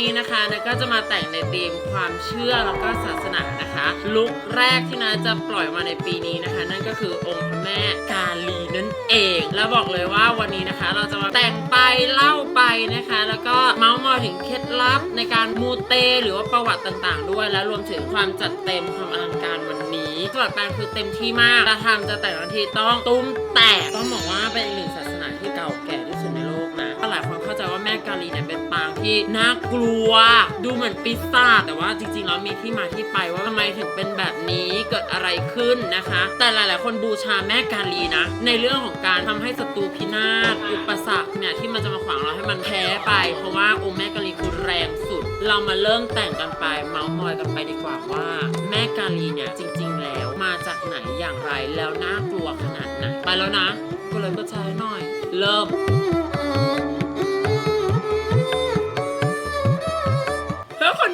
นี้นะคะนะก็จะมาแต่งในธีมความเชื่อแล้วก็ศาสนานะคะลุคแรกที่นะจะปล่อยมาในปีนี้นะคะ นั่นก็คือองค์พระแม่กาลีนั่นเอง แล้วบอกเลยว่าวันนี้นะคะ เราจะมาแต่งไปเล่าไปนะคะ แล้วก็เมาส์มอยถึงเคล็ดลับในการมูเต หรือว่าประวัติต่างๆ ด้วย และรวมถึงความจัดเต็มความอลังการวันนี้สำหรับแปลงคือเต็มที่มากจะทำจะแต่งทันทีต้องตุ้มแตกต้องบอกว่าเป็นอีกหนึ่งศาสนาที่เก่าแก่ที่สุดในโลกนะหลายคนเข้าใจว่าแม่กาลีเนี่ยเป็น ที่น่ากลัว ดูเหมือนปีศาจแต่ว่าจริงๆแล้วมีที่มาที่ไปว่าทำไมถึงเป็นแบบนี้เกิดอะไรขึ้นนะคะ แต่หลายๆ คนบูชาแม่กาลีนะ ในเรื่องของการทำให้ศัตรูพินาศอุปสรรคเนี่ยที่มันจะมาขวางเราให้มันแพ้ไป เพราะว่าองค์แม่กาลีคือแรงสุด เรามาเริ่มแต่งกันไปเมาส์มอยกันไปดีกว่าว่า แม่กาลีเนี่ยจริง ๆ แล้วมาจากไหนอย่างไรแล้วน่ากลัวขนาดไหนไปแล้วนะก็เลยก็ใช้หน่อย เริ่ม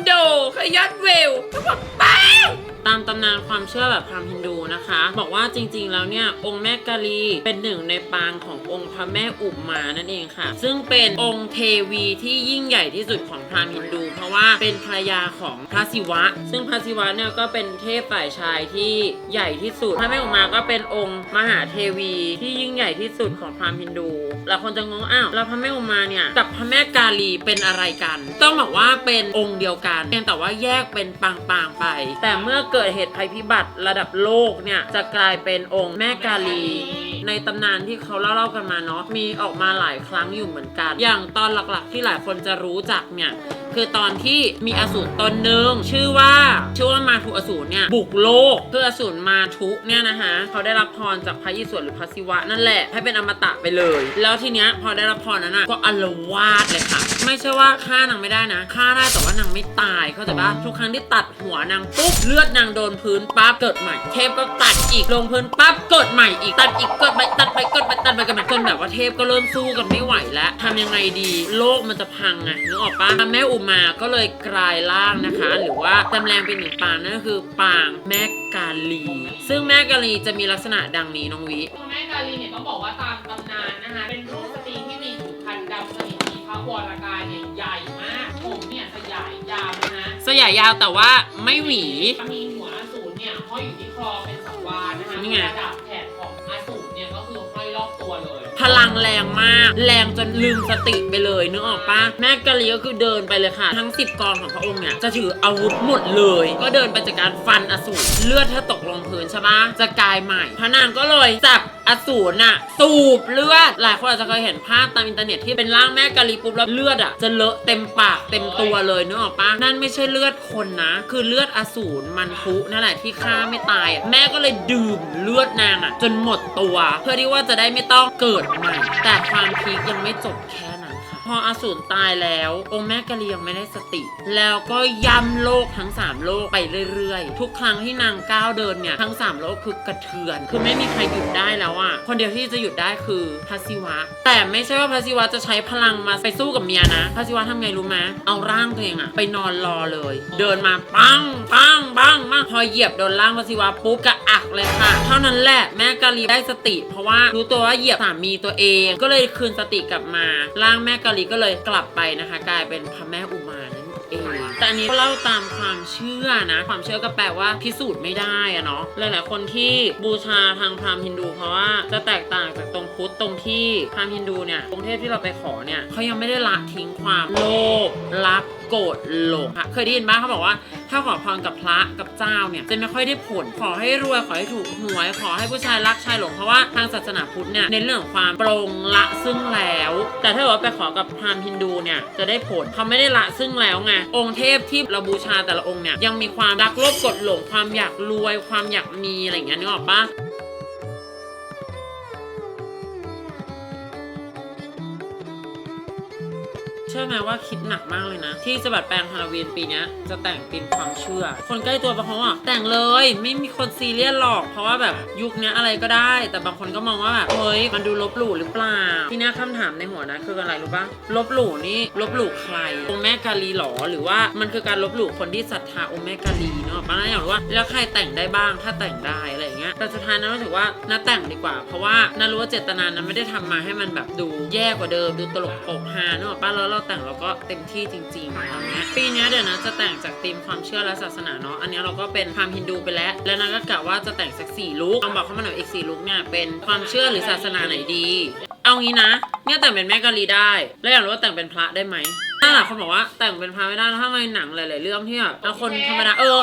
เพื่อคนเวิวก็บอกปัง ตามตำนานความเชื่อแบบพราหมณ์ฮินดูนะคะ บอกว่าจริงๆแล้วเนี่ยองค์แม่กาลีเป็นหนึ่งในปางขององค์พระแม่อุมานั่นเองค่ะ ซึ่งเป็นองค์เทวีที่ยิ่งใหญ่ที่สุดของพราหมณ์ฮินดู เพราะว่าเป็นภรรยาของพระศิวะ ซึ่งพระศิวะเนี่ยก็เป็นเทพฝ่ายชายที่ใหญ่ที่สุดพระแม่อุมาก็เป็นองค์มหาเทวีที่ยิ่งใหญ่ที่สุดของพราหมณ์ฮินดูหลายคนจะงงอ้าวแล้วพระแม่อุมาเนี่ยกับพระแม่กาลีเป็นอะไรกัน ต้องบอกว่าเป็นองค์เดียวกันเพียงแต่ว่าแยกเป็นปางๆไป แต่เมื่อเกิดเหตุภัยพิบัติระดับโลกเนี่ยจะกลายเป็นองค์แม่กาลี ในตำนานที่เขาเล่าๆกันมาเนาะมีออกมาหลายครั้งอยู่เหมือนกัน อย่างตอนหลักๆที่หลายคนจะรู้จักเนี่ยคือตอนที่มีอสูรตนหนึ่งชื่อว่าชื่อว่ามาทุอสูรเนี่ยบุกโลกคืออสูรมาทุเนี่ยนะคะเขาได้รับพรจากพระอิศวรหรือพระศิวะนั่นแหละให้เป็นอมตะไปเลย แล้วทีเนี้ยพอได้รับพรนั้นอะก็อลวาดเลยค่ะ ไม่ใช่ว่าฆ่านางไม่ได้นะฆ่าได้แต่ว่านางไม่ตายเข้าใจปะทุกครั้งที่ตัดหัวนางปุ๊บเลือดนางโดนพื้นปั๊บเกิดใหม่ เทพก็ตัดอีกลงพื้นปั๊บเกิดใหม่อีกตัดอีกเกิดไปตัดไปเกิดไปตัดไปกันไปจนแบบว่าเทพก็เริ่มสู้กันไม่ไหวแล้วทำยังไงดีโลกมันจะพังไงนึกออกปะพระแม่อุมาก็เลยกลายร่างนะคะ หรือว่าจำแรงเป็นหนึ่งปางนั่นก็คือปางแม่กาลี ซึ่งแม่กาลีจะมีลักษณะดังนี้น้องวิตัวแม่กาลีเนี่ยต้องบอกว่าตามตำนานนะคะเป็นรูป วรกายเนี่ยใหญ่มากผมเนี่ยสยายยาวนะสยายยาวแต่ว่าไม่หวี มีหัวอสูรเนี่ยห้อยอยู่ที่คอเป็นสังวานนะคะนี่ไงระดับ พลังแรงมาก แรงจนลืมสติไปเลยนึกออกปะแม่กะลีก็คือเดินไปเลยค่ะ ทั้งสิบกองของพระองค์เนี่ยจะถืออาวุธหมดเลย ก็เดินไปจากการฟันอสูรเลือดถ้าตกลงพื้นใช่ปะจะกลายใหม่ พระนางก็เลยจับอสูรน่ะสูบเลือด หลายคนอาจจะเคยเห็นภาพตามอินเทอร์เน็ตที่เป็นร่างแม่กะลีปุ๊บแล้วเลือดอะจะเลอะเต็มปากเต็มตัวเลยนึกออกปะนั่นไม่ใช่เลือดคนนะ คือเลือดอสูรมันพุนั่นแหละที่ฆ่าไม่ตาย แม่ก็เลยดื่มเลือดนางอะ จนหมดตัว เพื่อที่ว่าจะได้ไม่ต้องเกิดใหม่ แต่ความพีคยังไม่จบแค่นั้นค่ะ พออสูรตายแล้ว องค์แม่กะลียังไม่ได้สติ แล้วก็ย่ำโลกทั้ง 3 โลกไปเรื่อยๆ ทุกครั้งที่นางก้าวเดินเนี่ยทั้ง 3 โลกคือกระเทือน คือไม่มีใครหยุดได้แล้วอะคนเดียวที่จะหยุดได้คือพระศิวะ แต่ไม่ใช่ว่าพระศิวะจะใช้พลังมาไปสู้กับเมียนะพระศิวะทำไงรู้ไหมเอาร่างตัวเองอะไปนอนรอเลย เดินมาปังปังปังมา พอเหยียบโดนร่างพระศิวะปุ๊บกระอักเลยค่ะ เท่านั้นแหละแม่กะลีได้สติ เพราะว่ารู้ตัวว่าเหยียบสามีตัวเอง ก็เลยคืนสติกลับมาร่างแม่กะลีก็เลยกลับไปนะคะ กลายเป็นพระแม่อุมานั่นเองแต่อันนี้เล่าตามความเชื่อนะ ความเชื่อก็แปลว่าพิสูจน์ไม่ได้อะเนาะหลายๆคนที่บูชาทางพราหมณ์ฮินดู เพราะว่าจะแตกต่างจากตรงพุทธตรงที่พราหมณ์ฮินดูเนี่ยองค์เทพที่เราไปขอเนี่ยเขายังไม่ได้ละทิ้งความโลภรัก โกรธหลงค่ะเคยได้ยินบ้างเขาบอกว่า ถ้าขอพรกับพระกับเจ้าเนี่ยจะไม่ค่อยได้ผล ขอให้รวยขอให้ถูกหวย ขอให้ผู้ชายรักชายหลงเพราะว่าทางศาสนาพุทธเนี่ยเน้นเรื่องของความปรงละซึ่งแล้ว แต่ถ้าเกิดว่าไปขอกับพราหมณ์ฮินดูเนี่ยจะได้ผลเขาไม่ได้ละซึ่งแล้วไงองค์เทพที่เราบูชาแต่ละองค์เนี่ยยังมีความรักโลภกดหลงความอยากรวยความอยากมีอะไรอย่างเงี้ยนึกออกปะ เชื่อไหมว่าคิดหนักมากเลยนะ ที่จะบัดแปลงฮาโลวีนปีนี้จะแต่งธีมความเชื่อ คนใกล้ตัวบางคนว่าแต่งเลยไม่มีคนซีเรียสหรอก เพราะว่าแบบยุคนี้อะไรก็ได้ แต่บางคนก็มองว่าแบบเฮ้ยมันดูลบหลู่หรือเปล่า ทีเนี้คำถามในหัวนะคืออะไรรู้ปะลบหลู่นี่ลบหลู่ใครองค์แม่กาลีหรอหรือว่ามันคือการลบหลู่คนที่ศรัทธาองค์แม่กาลีเนาะป้าอยากรู้ว่าแล้วใครแต่งได้บ้างถ้าแต่งได้อะไรอย่างเงี้ยแต่สุดท้ายนะรู้สึกว่าน่าแต่งดีกว่า เพราะว่าน่ารู้ว่าเจตนานั้นไม่ได้ทำมาให้มันแบบดูแย่กว่าเดิมดูตลกโปกฮาเนกอะป้าแล้วเราเราแต่งเราก็เต็มที่จริงๆอะไรเงี้ยปีนี้เดี๋ยวนะจะแต่งจากธีมความเชื่อและศาสนาเนาะอันนี้เราก็เป็นพราหมณ์ฮินดูไปแล้ว แล้วนะก็กะว่าจะแต่งสักสี่ลุคลองบอกเข้ามาหน่อยอีกสี่ลุคเนี่ยเป็นความเชื่อหรือศาสนาไหนดี เอางี้นะ เนี่ยแต่งเป็นแม่กะลีได้ แล้วอยากรู้ว่าแต่งเป็นพระได้ไหมถ้าหลายคนบอกว่าแต่งเป็นพระไม่ได้แล้วถ้าในหนังหลายๆเรื่องที่แบบแล้วคนธรรมดาเออ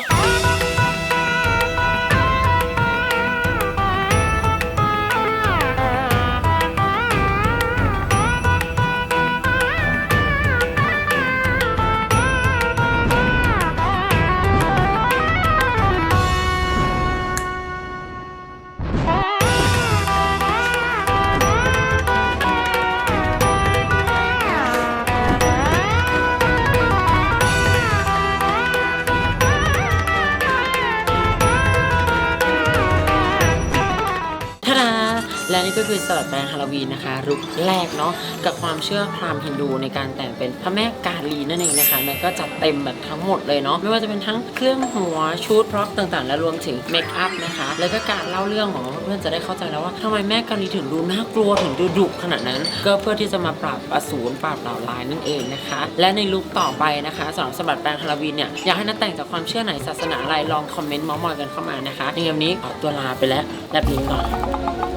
นี่ก็คือสลัดแปลงฮาโลวีนนะคะรุกแรกเนาะกับความเชื่อพราหมณ์ฮินดูในการแต่งเป็นพระแม่กาลีนั่นเองนะคะแม่ก็จัดเต็มแบบทั้งหมดเลยเนาะไม่ว่าจะเป็นทั้งเครื่องหัวชุดพร็อพต่างๆ และรวมถึงเมคอัพนะคะ แล้วก็การเล่าเรื่องของเพื่อนๆจะได้เข้าใจแล้วว่าทำไมแม่กาลีถึงดูน่ากลัวถึงดูดุขนาดนั้น ก็เพื่อที่จะมาปราบอสูรปราบเหล่าร้ายนั่นเองนะคะ และในลุคต่อไปนะคะสำหรับสลัดแปลงฮาโลวีนเนี่ยอยากให้นัดแต่งจากความเชื่อไหนศาสนาอะไรลองคอมเมนต์มาส์มอยกันเข้ามานะคะในวันนี้ขอตัวลาไปแล้วแบบนี้ก่อน